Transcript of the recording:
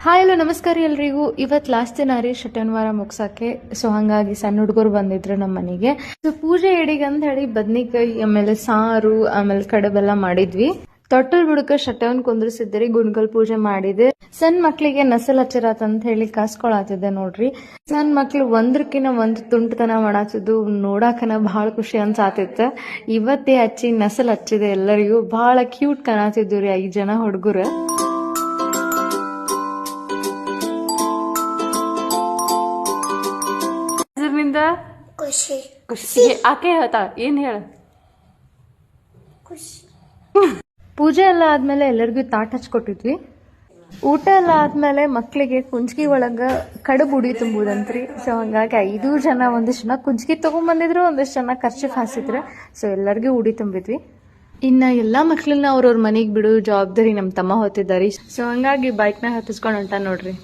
Hi hello ನಮಸ್ಕಾರ ಎಲ್ರಿಗೂ. ಇವತ್ತು ಲಾಸ್ಟ್ ದಿನ ರೀ ಶಟನ್ವಾರ ಮುಗ್ಸಕ್ಕೆ. ಸೊ ಹಂಗಾಗಿ ಸಣ್ಣ ಹುಡುಗರು ಬಂದಿದ್ರು ನಮ್ಮ ಮನೆಗೆ. ಸೊ ಪೂಜೆ ಎಡಿಗೆ ಅಂತ ಹೇಳಿ ಬದ್ನಿಕಾಯಿ, ಆಮೇಲೆ ಸಾರು, ಆಮೇಲೆ ಕಡಬೆಲ್ಲ ಮಾಡಿದ್ವಿ. ತೊಟ್ಟಲ್ ಬುಡಕ ಶಟನ್ ಕುಂದ್ರಿಸಿದ್ರಿ ಗುಣಗಲ್ ಪೂಜೆ ಮಾಡಿದೆ. ಸಣ್ಣ ಮಕ್ಳಿಗೆ ನಸಲ್ ಹಚ್ಚರತ್ ಅಂತ ಹೇಳಿ ಕಾಸ್ಕೊಳತಿದ್ದೆ ನೋಡ್ರಿ. ಸಣ್ಣ ಮಕ್ಳು ಒಂದ್ರಕಿನ ಒಂದ್ ತುಂಟತನ ಮಾಡಾತಿದ್ದು ನೋಡಾಕನ ಬಹಳ ಖುಷಿ ಅನ್ಸಾತಿತ್ತ. ಇವತ್ತೇ ಹಚ್ಚಿ ನಸಲ್ ಹಚ್ಚಿದೆ ಎಲ್ಲರಿಗೂ. ಬಹಳ ಕ್ಯೂಟ್ ಕಾಣತಿದ್ವು ರೀ ಐದ್ ಜನ ಹುಡುಗರು. ಇದರಿಂದ ಖುಷಿ. ಖುಷಿ. ಆಕೆ ಹೇಳ್ತಾ ಏನ್ ಹೇಳ? ಖುಷಿ. ಪೂಜೆ ಎಲ್ಲ ಆದ್ಮೇಲೆ ಎಲ್ಲರಿಗೂ ತಾಟ್ ಹಚ್ಕೊಟ್ಟಿದ್ವಿ. ಊಟ ಎಲ್ಲ ಆದ್ಮೇಲೆ ಮಕ್ಳಿಗೆ ಕುಂಜ್ಗಿ ಒಳಗ ಕಡುಬು ಉಡಿ ತುಂಬುದಂತ್ರಿ. ಸೊ ಹಂಗಾಗಿ ಐದು ಜನ ಒಂದಿಷ್ಟು ಜನ ತಗೊಂಡ್ ತಗೊಂಡ್ಬಂದಿದ್ರು ಒಂದಿಷ್ಟು ಜನ ಖರ್ಚು ಹಾಸಿದ್ರು. ಸೊ ಎಲ್ಲರಿಗೂ ಉಡಿ ತುಂಬಿದ್ವಿ. ಇನ್ನ ಎಲ್ಲಾ ಮಕ್ಳನ್ನ ಅವ್ರವ್ರ ಮನೆಗೆ ಬಿಡು ಜವಾಬ್ದಾರಿ ನಮ್ಮ ತಮ್ಮ ಹೊತ್ತಿದ್ದಾರೆ. ಸೊ ಹಂಗಾಗಿ ಬೈಕ್ನ ಹತ್ತಿಸ್ಕೊಂಡು ಹೊಂಟ ನೋಡ್ರಿ.